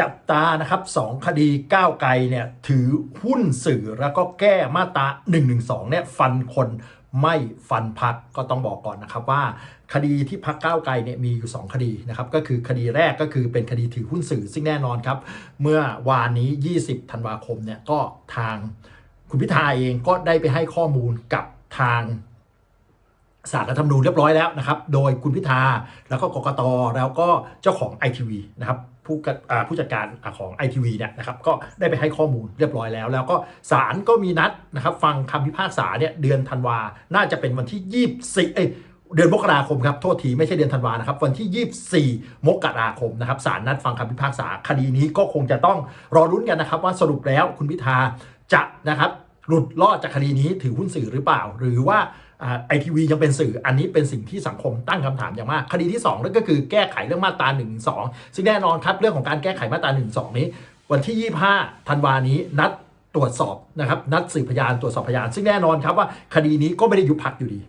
จับตานะครับสองคดีก้าวไกลเนี่ยถือหุ้นสื่อแล้วก็แก้มาตรา1นึเนี่ยฟันคนไม่ฟันพักก็ต้องบอกก่อนนะครับว่าคดีที่พักก้าวไกลเนี่ยมีอยู่ 2 คดีนะครับก็คือคดีแรกก็คือเป็นคดีถือหุ้นสื่อซึ่งแน่นอนครับ เมื่อวานนี้ 20 ธันวาคมเนี่ยก็ทางคุณพิธาเองก็ได้ไปให้ข้อมูลกับทางสารรัฐธรรมนูญเรียบร้อยแล้วนะครับ โดยคุณพิธาแล้วก็กกตแล้วก็เจ้าของ ITV นะครับ ผู้ผู้จัดการอ่าของ ITV เนี่ยนะครับก็ได้ไปให้ข้อมูลเรียบร้อยแล้ว แล้วก็ศาลก็มีนัดนะครับฟังคำพิพากษาเนี่ยเดือนธันวา น่าจะเป็นวันที่ 24เอ้ยเดือนมกราคมครับ โทษทีไม่ใช่เดือนธันวานะครับ วันที่ 24 มกราคมนะครับศาลนัดฟังคำพิพากษาคดีนี้ก็คงจะต้องรอรุ้นกันนะครับ ว่าสรุปแล้วคุณพิธาจะนะครับหลุดรอดจากคดีนี้ถือหุ้นสื่อหรือเปล่า หรือว่า ไอทีวียังเป็นสื่ออันนี้เป็นสิ่งที่สังคมตั้งคำถามอย่างมาก คดีที่2นั่นก็คือแก้ไขเรื่องมาตรา1นึซึ่งแน่นอนครับเรื่องของการแก้ไขมาตรา1นึนี้ วันที่ 25ธันวานี้นัดตรวจสอบนะครับนัดสืบพยานตรวจสอบพยาน ซึ่งแน่นอนครับว่าคดีนี้ก็ไม่ได้ยุบพักอยู่ดี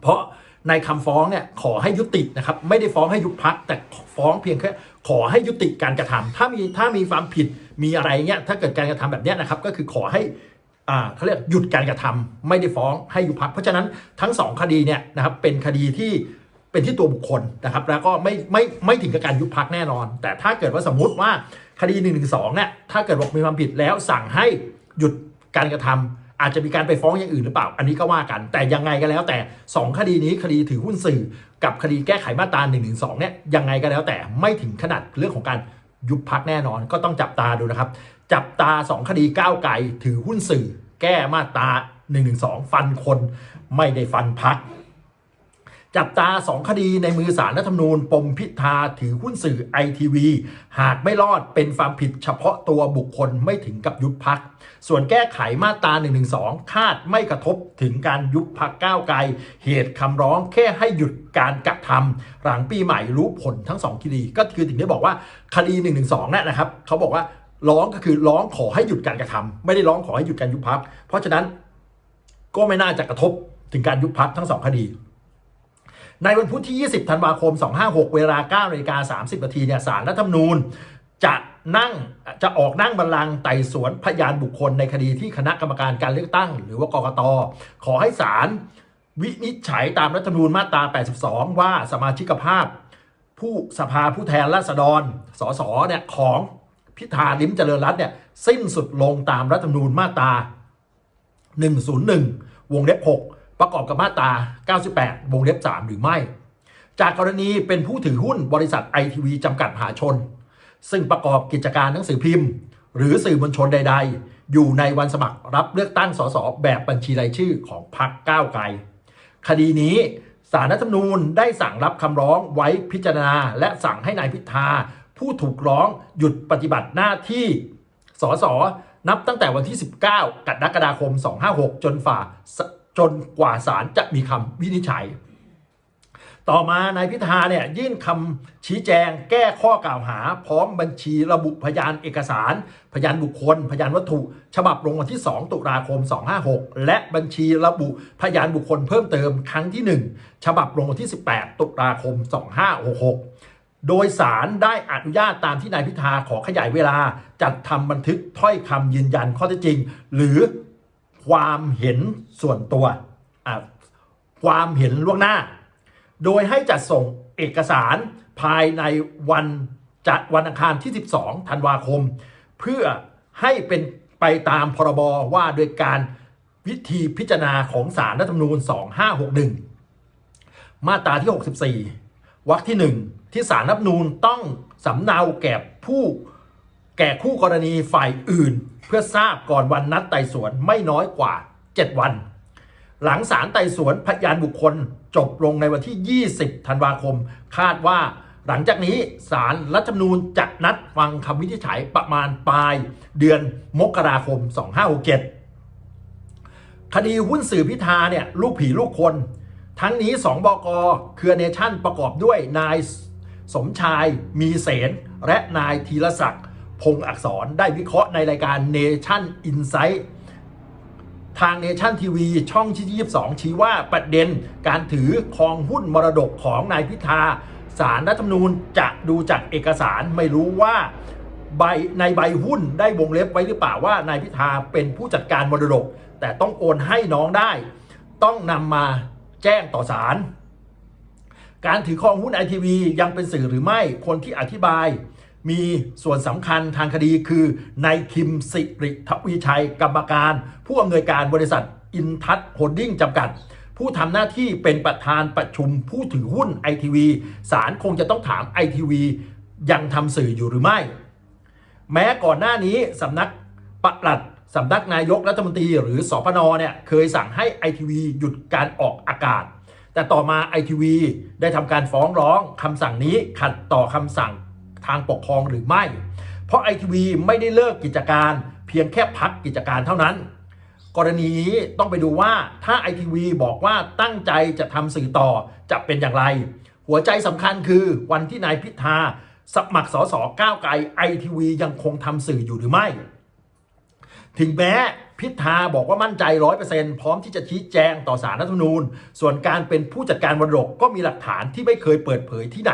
เพราะในคำฟ้องเนี่ยขอให้ยุตินะครับไม่ได้ฟ้องให้ยุบพักแต่ฟ้องเพียงแค่ขอให้ยุติการกระทำถ้ามีถ้ามีความผิดมีอะไรเงี้ยถ้าเกิดการกระทำแบบเนี้ยนะครับก็คือขอให้ เขาเรียกหยุดการกระทำไม่ได้ฟ้องให้ยุบพักเพราะฉะนั้นทั้งสองคดีเนี่ยนะครับเป็นคดีที่เป็นที่ตัวบุคคลนะครับ แล้วก็ไม่ไม่ไม่ถึงกับการยุบพักแน่นอน แต่ถ้าเกิดว่าสมมุติว่าคดี1นึเนี่ยถ้าเกิดบอกมีความผิดแล้วสั่งให้หยุดการกระทำอาจจะมีการไปฟ้องอย่างอื่นหรือเปล่า อันนี้ก็ว่ากัน แต่ยังไงก็แล้วแต่ 2 คดีนี้คดีถือหุ้นสื่อ กับคดีแก้ไขมาตรา1นึเนี่ยยังไงก็แล้วแต่ไม่ถึงขนาดเรื่องของการ ยุบพักแน่นอนก็ต้องจับตาดูนะครับ จับตา 2 คดีก้าวไกลถือหุ้นสื่อ แก้มาตรา1นึฟันคนไม่ได้ฟันพัก จับตา 2 คดีในมือสารรัฐธรรมนูญ ปมพิธาถือหุ้นสื่อไอทีวีหากไม่รอดเป็นความผิดเฉพาะตัวบุคคลไม่ถึงกับยุบพัก ส่วนแก้ไขมาตรา1นึคาดไม่กระทบถึงการยุบพักก้าวไกล เหตุคำร้องแค่ให้หยุดการกระทำหลังปีใหม่รู้ผลทั้ง 2 คดี ก็คือถึงได้บอกว่าคดี1นึนี่ยนะครับเขาบอกว่าร้องก็คือร้องขอให้หยุดการกระทำไม่ได้ร้องขอให้หยุดการยุบพักเพราะฉะนั้นก็ไม่น่าจะกระทบถึงการยุบพักทั้งสองคดี ในวันพุธที่ 20 ธันวาคม 256 เวลา9นาฬิกา30นาทีเนี่ยสารรัฐธรรมนูญจะนั่งจะออกนั่งบัลลังก์ไต่สวนพยานบุคคลในคดีที่คณะกรรมการการเลือกตั้ง หรือว่ากกตขอให้ศาลวินิจฉัยตามรัฐธรรมนูญมาตรา 82 ว่าสมาชิกภาพ ผู้สภาผู้แทนราษฎรสสเนี่ยของพิธาลิมเจริญรัตน์เนี่ยสิ้นสุดลงตามรัฐธรรมนูญมาตรา 101 วงเล็บ 6 ประกอบกับมาตรา 98 วงเล็บ 3 หรือไม่ จากกรณีเป็นผู้ถือหุ้นบริษัทไอทีวีจำกัดมหาชน ซึ่งประกอบกิจการหนังสือพิมพ์ หรือสื่อมวลชนใด ๆ อยู่ในวันสมัครรับเลือกตั้งสสแบบบัญชีรายชื่อของพรรคก้าวไกล คดีนี้สารรัฐธรรมนูญได้สั่งรับคำร้องไว้พิจารณา และสั่งให้นายพิธา ผู้ถูกร้องหยุดปฏิบัติหน้าที่สสนับตั้งแต่วันที่ 19 กรกฎาคม 256 จนฝ่า จนกว่าศาลจะมีคำวินิจฉัย ต่อมานายพิธาเนี่ยยื่นคำชี้แจงแก้ข้อกล่าวหา พร้อมบัญชีระบุพยานเอกสาร พยานบุคคล พยานวัตถุ ฉบับลงวันที่ 2 ตุลาคม 256 และบัญชีระบุพยานบุคคลเพิ่มเติมครั้งที่ 1 ฉบับลงวันที่ 18 ตุลาคม 2566โดยสารได้อนุญาตตามที่นายพิธาขอขยายเวลา จัดทำบันทึกถ้อยคำยืนยันข้อเท็จจริง หรือ ความเห็นส่วนตัว ความเห็นล่วงหน้า โดยให้จัดส่งเอกสารภายในวันจัดวันอังคารที่ 12 ธันวาคม เพื่อให้เป็นไปตามพรบว่าโดยการวิธีพิจารณาของสารรัฐธรรมนูญ 2561 มาตราที่ 64 วรรคที่ 1 ที่สารรัฐธรรมนูญต้องสำเนาแก่ผู้ แก่คู่กรณีฝ่ายอื่น เพื่อทราบก่อนวันนัดไต่สวนไม่น้อยกว่า 7 วัน หลังศาลไต่สวนพยานบุคคลจบลงในวันที่ 20 ธันวาคม คาดว่าหลังจากนี้ศาลรัฐธรรมนูญจะนัดฟังคำวินิจฉัยประมาณปลายเดือนมกราคม 2567 คดีหุ้นสื่อพิธาเนี่ยลูกผีลูกคน ทั้งนี้ 2 บกเครือเนชั่นประกอบด้วยนายสมชายมีเสนและนายธีรศักดิ์ พงอักษรได้วิเคราะห์ในรายการ Nation Insight ทาง Nation TV ช่องที่22 ชี้ว่าประเด็นการถือครองหุ้นมรดกของนายพิธาสารรัฐธรรมนูญจะดูจากเอกสารไม่รู้ว่าใบในใบหุ้นได้วงเล็บไว้หรือเปล่าว่านายพิธาเป็นผู้จัดการมรดก แต่ต้องโอนให้น้องได้ ต้องนำมาแจ้งต่อศาลการถือครองหุ้นไอทีวียังเป็นสื่อหรือไม่คนที่อธิบาย มีส่วนสำคัญทางคดีคือนายคิมสิริทวีชัยกรรมการ ผู้อำนวยการบริษัทอินทัศโฮลดิ้งจำกัด ผู้ทำหน้าที่เป็นประธานประชุมผู้ถือหุ้นไอทีวีศาลคงจะต้องถามไอทีวียังทำสื่ออยู่หรือไม่ แม้ก่อนหน้านี้สำนักปลัดสำนักนายกรัฐมนตรีหรือสพนเนี่ยเคยสั่งให้ไอทีวีหยุดการออกอากาศ แต่ต่อมาไอทีวีได้ทำการฟ้องร้องคำสั่งนี้ขัดต่อคำสั่ง ทางปกครองหรือไม่ เพราะไอทีวีไม่ได้เลิกกิจการเพียงแค่พักกิจการเท่านั้น กรณีนี้ต้องไปดูว่าถ้าไอทีวีบอกว่าตั้งใจจะทำสื่อต่อจะเป็นอย่างไร หัวใจสำคัญคือวันที่นายพิธาสมัครสสก้าวไกลไอทีวียังคงทำสื่ออยู่หรือไม่ ถึงแม้พิธาบอกว่ามั่นใจร้อยเปอร์เซ็นต์พร้อมที่จะชี้แจงต่อสารรัฐธรรมนูญ ส่วนการเป็นผู้จัดการมรดกก็มีหลักฐานที่ไม่เคยเปิดเผยที่ไหน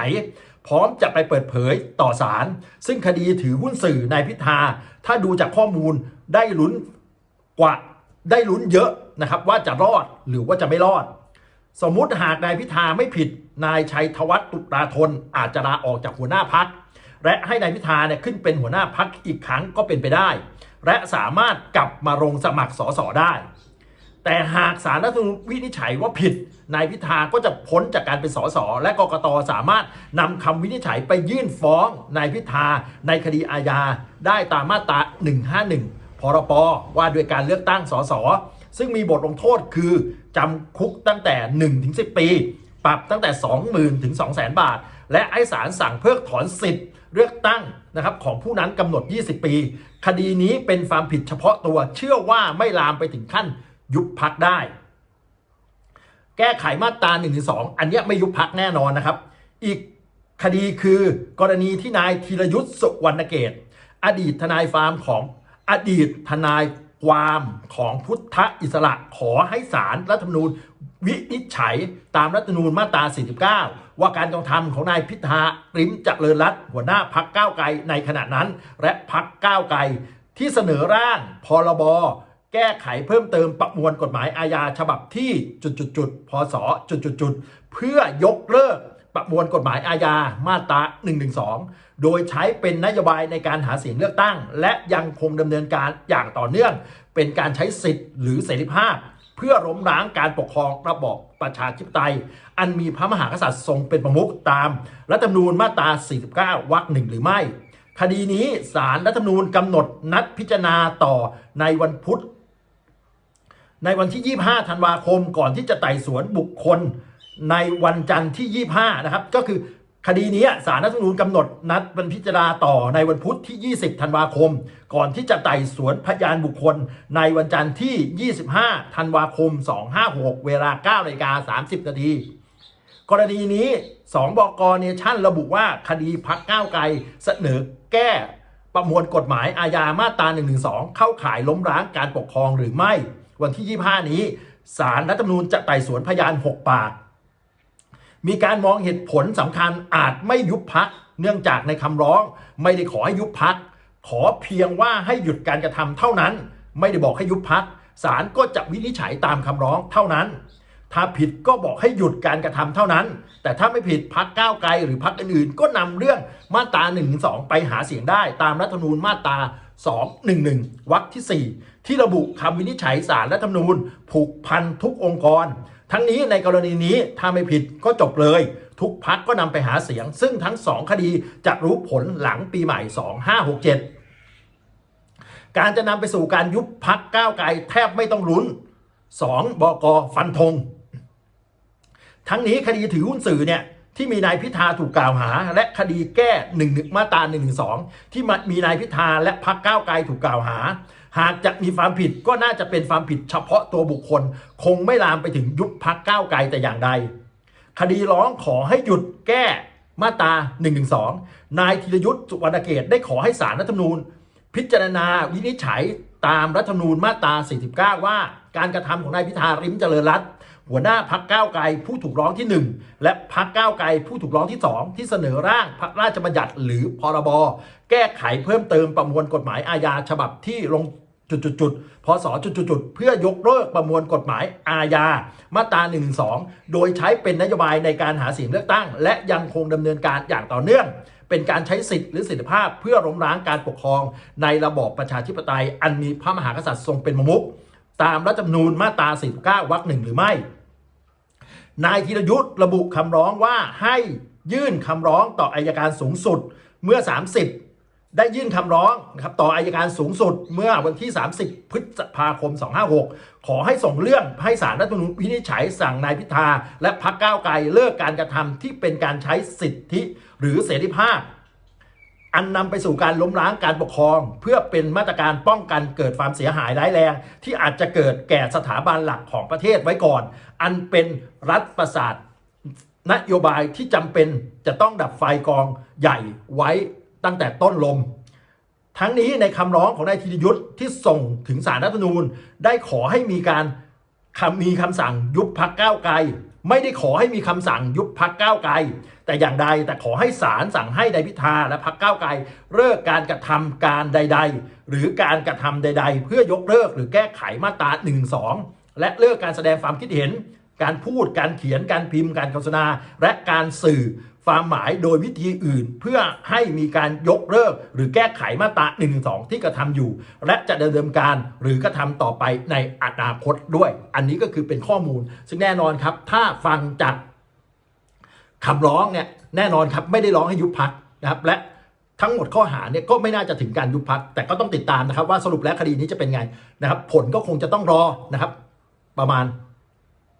พร้อมจะไปเปิดเผยต่อศาลซึ่งคดีถือหุ้นสื่อนายพิธา ถ้าดูจากข้อมูลได้ลุ้นกว่าได้ลุ้นเยอะนะครับ ว่าจะรอดหรือว่าจะไม่รอด สมมุติหากนายพิธาไม่ผิดนายชัยธวัฒน์ตุลาธนอาจจะลาออกจากหัวหน้าพักและให้นายพิธาเนี่ยขึ้นเป็นหัวหน้าพักอีกครั้งก็เป็นไปได้ และสามารถกลับมาลงสมัครสสได้ แต่หากสารรัฐธรรมนูญวินิจฉัยว่าผิดนายพิธาก็จะพ้นจากการเป็นสสและกกตสามารถนำคำวินิจฉัยไปยื่นฟ้องนายพิธาในคดีอาญาได้ตามมาตรา 151 พรปว่าด้วยการเลือกตั้งสสซึ่งมีบทลงโทษคือจำคุกตั้งแต่ 1-10 ปี ปรับตั้งแต่ 20,000ถึง200,000 บาท และไอ้ศาลสั่งเพิกถอนสิทธิ์เลือกตั้งนะครับของผู้นั้นกำหนด 20 ปี คดีนี้เป็นความผิดเฉพาะตัวเชื่อว่าไม่ลามไปถึงขั้น ยุบพักได้ แก้ไขมาตรา1นึอันนี้ไม่ยุบพักแน่นอนนะครับ อีกคดีคือกรณีที่นายธีรยุทธ์สุวรรณเกต อดีตทนายฟาร์มของอดีตทนายความของพุทธอิสระขอให้ศาลรัฐธรรมนูญวินิจฉัยตามรัฐธรรมนูญมาตรา 49 ว่าการกระทำของนายพิธาริมเจริญรัตหัวหน้าพักก้าวไกลในขณะนั้น และพักก้าวไกลที่เสนอร่างพรบ แก้ไขเพิ่มเติมประมวลกฎหมายอาญาฉบับที่จุดๆพศจุดๆๆเพื่อยกเลิกประมวลกฎหมายอาญามาตรา 112 โดยใช้เป็นนโยบายในการหาเสียงเลือกตั้ง และยังคงดำเนินการอย่างต่อเนื่อง เป็นการใช้สิทธิ์หรือเสรีภาพ เพื่อล้มล้างการปกครองระบอบประชาธิปไตย อันมีพระมหากษัตริย์ทรงเป็นประมุขตาม รัฐธรรมนูญมาตรา 49 วรรคหนึ่งหรือไม่ คดีนี้ศาลรัฐธรรมนูญกำหนดนัดพิจารณาต่อในวันพุธ ในวันที่ 25 ธันวาคมก่อนที่จะไต่สวนบุคคล ในวันจันทร์ที่ 25 นะครับ ก็คือคดีนี้ศาลรัฐธรรมนูญกำหนดนัดวันพิจารณาต่อในวันพุธที่ 20 ธันวาคม ก่อนที่จะไต่สวนพยานบุคคล ในวันจันทร์ที่ 25 ธันวาคม 256 เวลา9นาฬิกา30 นาที กรณีนี้ 2 บกเนชั่นระบุว่าคดีพักก้าวไกลเสนอแก้ประมวลกฎหมายอาญามาตรา112 เข้าข่ายล้มล้างการปกครองหรือไม่ วันที่ 25 นี้ศาลรัฐธรรมนูญจะไต่สวนพยาน 6 ปาก มีการมองเหตุผลสำคัญอาจไม่ยุบพัก เนื่องจากในคำร้องไม่ได้ขอให้ยุบพัก ขอเพียงว่าให้หยุดการกระทำเท่านั้น ไม่ได้บอกให้ยุบพักศาลก็จะวินิจฉัยตามคำร้องเท่านั้น ถ้าผิดก็บอกให้หยุดการกระทำเท่านั้น แต่ถ้าไม่ผิดพักก้าวไกลหรือพักอื่นๆ ก็นำเรื่องมาตรา1นึไปหาเสียงได้ ตามรัฐธรรมนูญมาตรา211วรรคที่ 4 ที่ระบุคำวินิจฉัยสารรัฐธรรมนูญ ผูกพันทุกองค์กร ทั้งนี้ในกรณีนี้ถ้าไม่ผิดก็จบเลย ทุกพักก็นำไปหาเสียง ซึ่งทั้งสองคดีจะรู้ผลหลังปีใหม่ 2567 การจะนำไปสู่การยุบพักก้าวไกลแทบไม่ต้องลุ้น 2. บกฟันธงทั้งนี้คดีถือหุ้นสื่อเนี่ยที่มีนายพิธาถูกกล่าวหา และคดีแก้1นึมาตรา1นึที่มีนายพิธาและพักก้าวไกลถูกกล่าวหา หากจะมีความผิดก็น่าจะเป็นความผิดเฉพาะตัวบุคคล คงไม่ลามไปถึงยุบพักก้าวไกลแต่อย่างใด คดีร้องขอให้หยุดแก้มาตรา1นึนายธีรยุทธ์สุวรรณเกตได้ขอให้สารรัฐธรรมนูญ พิจารณาวินิจฉัยตามรัฐธรรมนูญมาตรา49 ว่า การกระทำของนายพิธาริมเจริญรัตน์หัวหน้าพักก้าวไกลผู้ถูกร้องที่ 1 และพักก้าวไกลผู้ถูกร้องที่ 2 ที่เสนอร่างพระราชบัญญัติหรือพรบ แก้ไขเพิ่มเติมประมวลกฎหมายอาญาฉบับที่ลง จุดๆๆพศจุดๆๆเพื่อยกเลิกประมวลกฎหมายอาญา มาตรา1นึโดยใช้เป็นนโยบายในการหาเสียงเลือกตั้ง และยังคงดำเนินการอย่างต่อเนื่อง เป็นการใช้สิทธิ์หรือสิทธิภาพเพื่อล้มล้างการปกครอง ในระบอบประชาธิปไตย อันมีพระมหากษัตริย์ทรงเป็นประมุขตามรัฐธรรมนูญมาตรา49วรรคหนึ่งหรือไม่ นายธีรยุทธ์ระบุคำร้องว่าให้ยื่นคำร้องต่ออายการสูงสุดเมื่อ 30 ได้ยื่นคำร้องนะครับต่ออายการสูงสุดเมื่อวันที่ 30 พฤษภาคม 256 ขอให้ส่งเรื่องให้สารรัฐธรรมนูญวินิจฉัยสั่งนายพิธา และพรรคก้าวไกลเลิกการกระทำที่เป็นการใช้สิทธิหรือเสรีภาพ อันนำไปสู่การล้มล้างการปกครอง เพื่อเป็นมาตรการป้องกันเกิดความเสียหายร้ายแรง ที่อาจจะเกิดแก่สถาบันหลักของประเทศไว้ก่อน อันเป็นรัฐประสาทนโยบายที่จำเป็นจะต้องดับไฟกองใหญ่ไว้ ตั้งแต่ต้นลม ทั้งนี้ในคำร้องของนายธีรยุทธ์ที่ส่งถึงสารรัฐธรรมนูญ ได้ขอให้มีการคำมีคำสั่งยุบพักก้าวไกล ไม่ได้ขอให้มีคำสั่งยุบพักก้าวไกล แต่อย่างใดแต่ขอให้ศาลสั่งให้นายพิธาและพักก้าวไกลเลิกการกระทำการใด ๆ หรือการกระทำใด ๆ เพื่อยกเลิกหรือแก้ไขมาตรา1นึและเลิกการแสดงความคิดเห็น การพูดการเขียนการพิมพ์การโฆษณาและการสื่อ ความหมายโดยวิธีอื่น เพื่อให้มีการยกเลิก หรือแก้ไขมาตรา1นึที่กระทำอยู่ และจะดำเนินการหรือกระทำต่อไปในอนาคตด้วย อันนี้ก็คือเป็นข้อมูล ซึ่งแน่นอนครับ ถ้าฟังจากคำร้องเนี่ยแน่นอนครับไม่ได้ร้องให้ยุบพักนะครับและทั้งหมดข้อหาเนี่ยก็ไม่น่าจะถึงการยุบพักแต่ก็ต้องติดตามนะครับว่าสรุปแล้วคดีนี้จะเป็นไงนะครับ ผลก็คงจะต้องรอนะครับ ประมาณ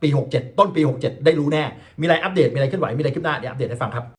ปี 67 ต้นปี 67 ได้รู้แน่ มีอะไรอัปเดต มีอะไรเคลื่อนไหว มีอะไรคลิปหน้าเดี๋ยวอัปเดตให้ฟังครับ